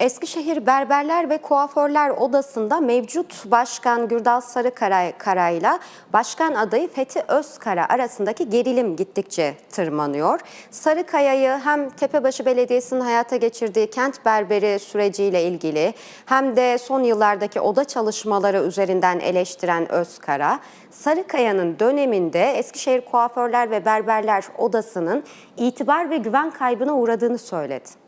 Eskişehir Berberler ve Kuaförler Odası'nda mevcut Başkan Gürdal Sarıkara ile Başkan adayı Fethi Özkara arasındaki gerilim gittikçe tırmanıyor. Sarıkaya'yı hem Tepebaşı Belediyesi'nin hayata geçirdiği kent berberi süreciyle ilgili hem de son yıllardaki oda çalışmaları üzerinden eleştiren Özkara, Sarıkaya'nın döneminde Eskişehir Kuaförler ve Berberler Odası'nın itibar ve güven kaybına uğradığını söyledi.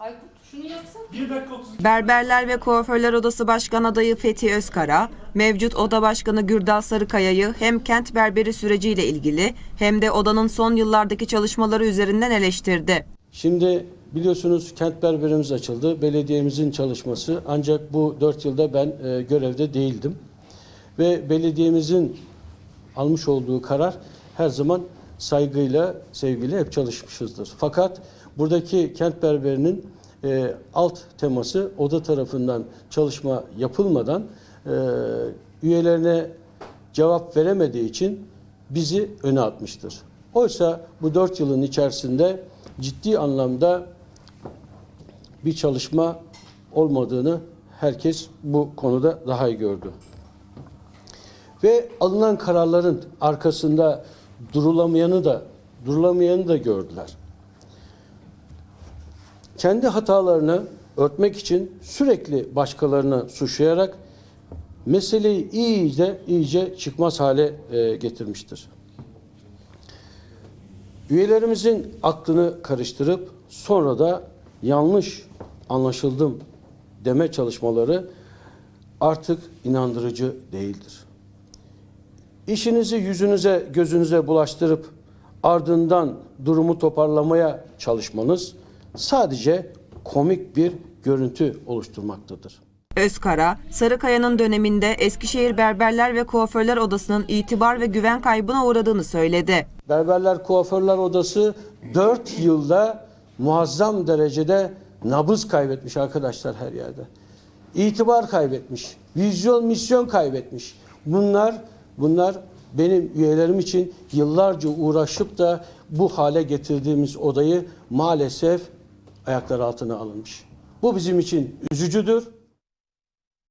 Aykut şunu yapsak. 1 dakika 30 Berberler ve Kuaförler Odası Başkan adayı Fethi Özkara, mevcut oda başkanı Gürdal Sarıkaya'yı hem kent berberi süreciyle ilgili hem de odanın son yıllardaki çalışmaları üzerinden eleştirdi. Şimdi biliyorsunuz kent berberimiz açıldı. Belediyemizin çalışması ancak bu 4 yılda ben e, görevde değildim. Ve belediyemizin almış olduğu karar her zaman saygıyla, sevgiyle hep çalışmışızdır. Fakat buradaki kent berberinin e, alt teması oda tarafından çalışma yapılmadan e, üyelerine cevap veremediği için bizi öne atmıştır. Oysa bu dört yılın içerisinde ciddi anlamda bir çalışma olmadığını herkes bu konuda daha iyi gördü. Ve alınan kararların arkasında durulamayanı da durulamayanı da gördüler. Kendi hatalarını örtmek için sürekli başkalarını suçlayarak meseleyi iyice iyice çıkmaz hale e, getirmiştir. Üyelerimizin aklını karıştırıp sonra da yanlış anlaşıldım deme çalışmaları artık inandırıcı değildir. İşinizi yüzünüze, gözünüze bulaştırıp ardından durumu toparlamaya çalışmanız sadece komik bir görüntü oluşturmaktadır. Özkara, Sarıkaya'nın döneminde Eskişehir Berberler ve Kuaförler Odası'nın itibar ve güven kaybına uğradığını söyledi. Berberler Kuaförler Odası 4 yılda muazzam derecede nabız kaybetmiş arkadaşlar her yerde. İtibar kaybetmiş. Vizyon, misyon kaybetmiş. Bunlar bunlar benim üyelerim için yıllarca uğraşıp da bu hale getirdiğimiz odayı maalesef ayaklar altına alınmış. Bu bizim için üzücüdür.